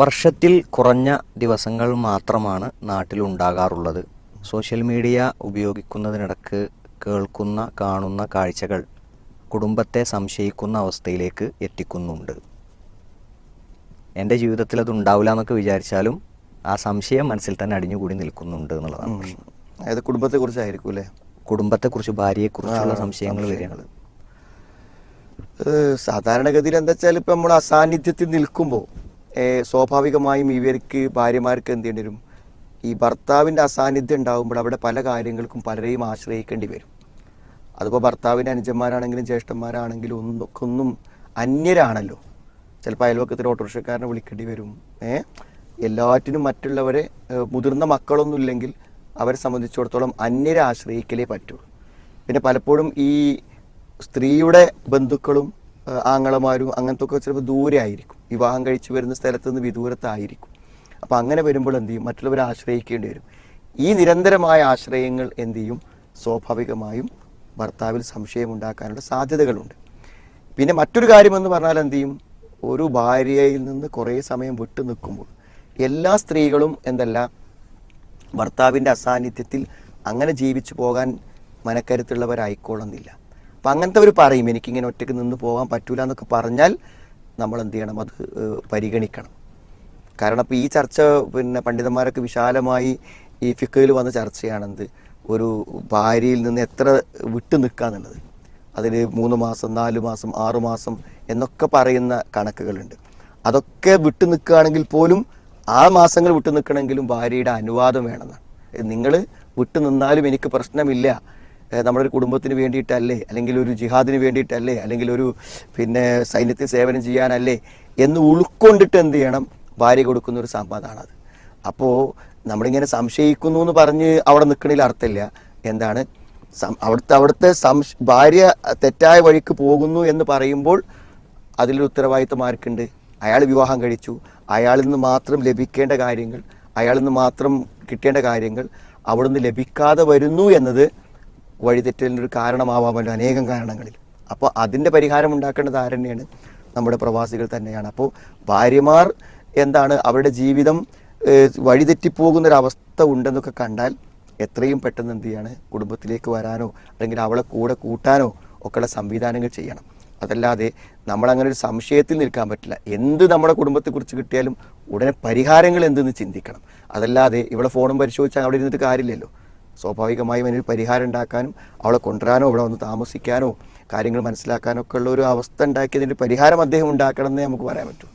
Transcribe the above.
വർഷത്തിൽ കുറഞ്ഞ ദിവസങ്ങൾ മാത്രമാണ് നാട്ടിലുണ്ടാകാറുള്ളത്. സോഷ്യൽ മീഡിയ ഉപയോഗിക്കുന്നതിനിടക്ക് കേൾക്കുന്ന കാണുന്ന കാഴ്ചകൾ കുടുംബത്തെ സംശയിക്കുന്ന അവസ്ഥയിലേക്ക് എത്തിക്കുന്നുണ്ട്. എന്റെ ജീവിതത്തിൽ അത് ഉണ്ടാവില്ല എന്നൊക്കെ വിചാരിച്ചാലും ആ സംശയം മനസ്സിൽ തന്നെ അടിഞ്ഞുകൂടി നിൽക്കുന്നുണ്ട് എന്നുള്ളതാണ് പ്രശ്നം. അതായത് കുടുംബത്തെ കുറിച്ചായിരിക്കും അല്ലേ കുടുംബത്തെക്കുറിച്ച് ഭാര്യയെക്കുറിച്ചുള്ള ഭാര്യയെ സംശയങ്ങൾ സംശയങ്ങൾ. വരികയാണ് സാധാരണഗതിയിൽ എന്താ വെച്ചാൽ ഇപ്പം നമ്മൾ അസാന്നിധ്യത്തിൽ നിൽക്കുമ്പോൾ സ്വാഭാവികമായും ഇവർക്ക് ഭാര്യമാർക്ക് എന്ത് ചെയ്യേണ്ടി വരും? ഈ ഭർത്താവിന്റെ അസാന്നിധ്യം ഉണ്ടാകുമ്പോൾ അവിടെ പല കാര്യങ്ങൾക്കും പലരെയും ആശ്രയിക്കേണ്ടി വരും. അതിപ്പോൾ ഭർത്താവിന്റെ അനുജന്മാരാണെങ്കിലും ജ്യേഷ്ഠന്മാരാണെങ്കിലും ഒന്നും ഒക്കെ ഒന്നും അന്യരാണല്ലോ. ചിലപ്പോൾ അയൽവക്കത്തിൽ ഓട്ടോറിക്ഷക്കാരനെ വിളിക്കേണ്ടി വരും. ഏ? എല്ലാറ്റിനും മറ്റുള്ളവരെ മുതിർന്ന മക്കളൊന്നും ഇല്ലെങ്കിൽ അവരെ സംബന്ധിച്ചിടത്തോളം അന്യരെ ആശ്രയിക്കലേ പറ്റുള്ളൂ പിന്നെ പലപ്പോഴും ഈ സ്ത്രീയുടെ ബന്ധുക്കളും ആങ്ങളമാരും അങ്ങനത്തെ ഒക്കെ ചിലപ്പോൾ ദൂരെ ആയിരിക്കും വിവാഹം കഴിച്ചു വരുന്ന സ്ഥലത്ത് നിന്ന് വിദൂരത്തായിരിക്കും. അപ്പോൾ അങ്ങനെ വരുമ്പോൾ എന്ത് ചെയ്യും? മറ്റുള്ളവരെ ആശ്രയിക്കേണ്ടി വരും. ഈ നിരന്തരമായ ആശ്രയങ്ങൾ എന്ത് ചെയ്യും? സ്വാഭാവികമായും ഭർത്താവിൽ സംശയം ഉണ്ടാക്കാനുള്ള സാധ്യതകളുണ്ട്. പിന്നെ മറ്റൊരു കാര്യമെന്ന് പറഞ്ഞാൽ എന്ത് ചെയ്യും? ഒരു ഭാര്യയിൽ നിന്ന് കുറേ സമയം വിട്ടു നിൽക്കുമ്പോൾ എല്ലാ സ്ത്രീകളും എന്തല്ല ഭർത്താവിന്റെ അസാന്നിധ്യത്തിൽ അങ്ങനെ ജീവിച്ചു പോകാൻ മനക്കരുത്തുള്ളവരായിക്കോളുന്നില്ല. അപ്പം അങ്ങനത്തെ അവർ പറയും എനിക്കിങ്ങനെ ഒറ്റയ്ക്ക് നിന്ന് പോകാൻ പറ്റൂല എന്നൊക്കെ പറഞ്ഞാൽ നമ്മൾ എന്ത് ചെയ്യണം അത് പരിഗണിക്കണം. കാരണം ഇപ്പോൾ ഈ ചർച്ച പിന്നെ പണ്ഡിതന്മാരൊക്കെ വിശാലമായി ഈ ഫിക്കയിൽ വന്ന ചർച്ചയാണെന്ത്? ഒരു ഭാര്യയിൽ നിന്ന് എത്ര വിട്ടു നിൽക്കുക എന്നുള്ളത്. അതിൽ മൂന്ന് മാസം നാല് മാസം ആറു മാസം എന്നൊക്കെ പറയുന്ന കണക്കുകളുണ്ട്. അതൊക്കെ വിട്ടു നിൽക്കുകയാണെങ്കിൽ പോലും ആ മാസങ്ങൾ വിട്ടു നിൽക്കണമെങ്കിലും ഭാര്യയുടെ അനുവാദം വേണമെന്നാണ് നിങ്ങൾ വിട്ടു നിന്നാലും എനിക്ക് പ്രശ്നമില്ല. ഒരു കുടുംബത്തിന് വേണ്ടിയിട്ടല്ലേ അല്ലെങ്കിൽ ഒരു ജിഹാദിന് വേണ്ടിയിട്ടല്ലേ അല്ലെങ്കിൽ ഒരു പിന്നെ സൈന്യത്തിൽ സേവനം ചെയ്യാനല്ലേ എന്ന് ഉൾക്കൊണ്ടിട്ട് എന്ത് ചെയ്യണം? ഭാര്യ കൊടുക്കുന്ന ഒരു സമ്മതമാണത് അപ്പോൾ നമ്മളിങ്ങനെ സംശയിക്കുന്നു എന്ന് പറഞ്ഞ് അവിടെ നിൽക്കണതിൽ അർത്ഥമില്ല. എന്താണ്? അവിടുത്തെ അവിടുത്തെ സംശ ഭാര്യ തെറ്റായ വഴിക്ക് പോകുന്നു എന്ന് പറയുമ്പോൾ അതിലൊരു ഉത്തരവാദിത്വം ആർക്കുണ്ട്? അയാൾ വിവാഹം കഴിച്ചു. അയാളിൽ നിന്ന് മാത്രം ലഭിക്കേണ്ട കാര്യങ്ങൾ അയാളിൽ നിന്ന് മാത്രം കിട്ടേണ്ട കാര്യങ്ങൾ അവിടുന്ന് ലഭിക്കാതെ വരുന്നു എന്നത് വഴിതെറ്റലിന്റെ ഒരു കാരണമാവാമല്ലോ അനേകം കാരണങ്ങളിൽ. അപ്പോൾ അതിന്റെ പരിഹാരം ഉണ്ടാക്കേണ്ടത് ആരെന്നെയാണ്? നമ്മുടെ പ്രവാസികൾ തന്നെയാണ്. അപ്പോൾ ഭാര്യമാർ എന്താണ്? അവരുടെ ജീവിതം വഴിതെറ്റിപ്പോകുന്നൊരവസ്ഥ ഉണ്ടെന്നൊക്കെ കണ്ടാൽ എത്രയും പെട്ടെന്ന് എന്ത് ചെയ്യാണ്? കുടുംബത്തിലേക്ക് വരാനോ അല്ലെങ്കിൽ അവളെ കൂടെ കൂട്ടാനോ ഒക്കെയുള്ള സംവിധാനങ്ങൾ ചെയ്യണം. അതല്ലാതെ നമ്മളങ്ങനെ ഒരു സംശയത്തിൽ നിൽക്കാൻ പറ്റില്ല. എന്ത് നമ്മുടെ കുടുംബത്തെക്കുറിച്ച് കിട്ടിയാലും ഉടനെ പരിഹാരങ്ങൾ എന്തെന്ന് ചിന്തിക്കണം. അതല്ലാതെ ഇവിടെ ഫോണും പരിശോധിച്ചാൽ അവിടെ ഇരുന്നിട്ട് കാര്യമില്ലല്ലോ. സ്വാഭാവികമായും അതിനൊരു പരിഹാരം ഉണ്ടാക്കാനും അവളെ കൊണ്ടുവരാനോ അവിടെ വന്ന് താമസിക്കാനോ കാര്യങ്ങൾ മനസ്സിലാക്കാനൊക്കെ ഉള്ള ഒരു അവസ്ഥ ഉണ്ടാക്കിയതിന്റെ പരിഹാരം അദ്ദേഹം ഉണ്ടാക്കണം എന്നേ നമുക്ക് പറയാൻ പറ്റൂ.